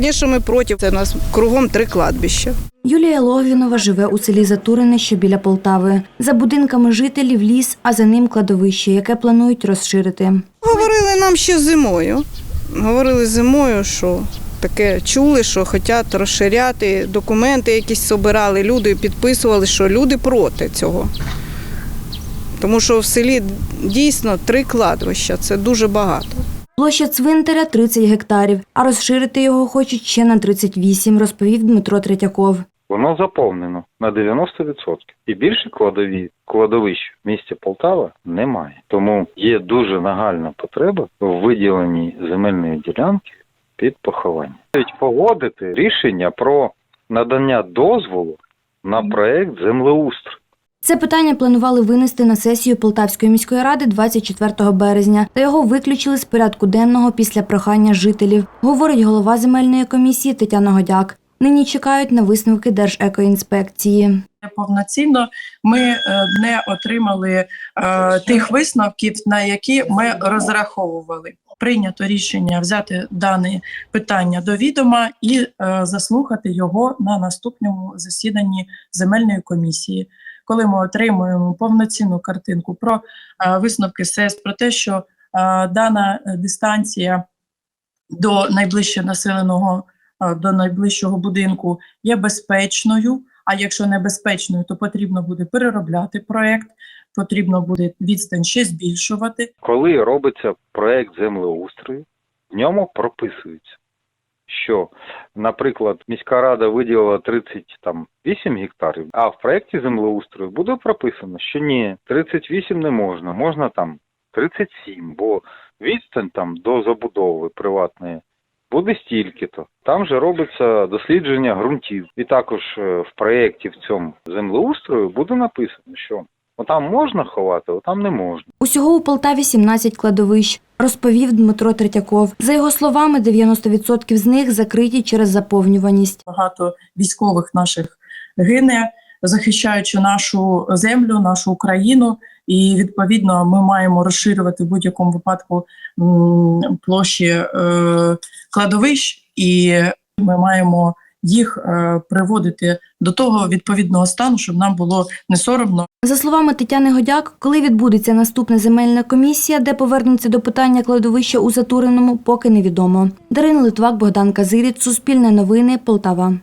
Звісно, ми проти. Це у нас кругом три кладбища. Юлія Логвінова живе у селі Затурине, що біля Полтави. За будинками жителів ліс, а за ним кладовище, яке планують розширити. Говорили нам ще зимою. Говорили зимою, що таке чули, що хочуть розширяти документи, якісь собирали люди, підписували, що люди проти цього. Тому що в селі дійсно три кладбища, це дуже багато. Площа цвинтаря 30 гектарів, а розширити його хочуть ще на 38, розповів Дмитро Третьяков. Воно заповнено на 90%. І більше кладові кладовищ в місті Полтава немає. Тому є дуже нагальна потреба в виділенні земельної ділянки під поховання. Навіть погодити рішення про надання дозволу на проект землеустрою. Це питання планували винести на сесію Полтавської міської ради 24 березня, та його виключили з порядку денного після прохання жителів, говорить голова земельної комісії Тетяна Годяк. Нині чекають на висновки Держекоінспекції. повноцінно ми е, не отримали е, тих висновків, на які ми розраховували. Прийнято рішення взяти дане питання до відома і е, заслухати його на наступному засіданні земельної комісії, коли ми отримуємо повноцінну картинку про е, висновки СЕС, про те, що е, дана е, дистанція до найближчого населеного до найближчого будинку є безпечною. А якщо небезпечною, то потрібно буде переробляти проект, потрібно буде відстань ще збільшувати. Коли робиться проект землеустрою, в ньому прописується, що, наприклад, міська рада виділила 38 гектарів, а в проєкті землеустрою буде прописано, що ні, 38 не можна, можна там 37, бо відстань там до забудови приватної буде стільки-то. Там же робиться дослідження ґрунтів. І також е, в проєкті в цьому землеустрою буде написано, що отам можна ховати, отам не можна. Усього у Полтаві 17 кладовищ, розповів Дмитро Третьяков. За його словами, 90% з них закриті через заповнюваність. Багато військових наших гине, захищаючи нашу землю, нашу Україну. І відповідно ми маємо розширювати в будь-якому випадку площі е, кладовищ, і ми маємо їх е, приводити до того відповідного стану, щоб нам було не соромно За словами Тетяни Годяк, коли відбудеться наступна земельна комісія, де повернуться до питання кладовища у Затуриному, поки невідомо. Дарина Литвак, Богдан Казиріт, Суспільне новини, Полтава.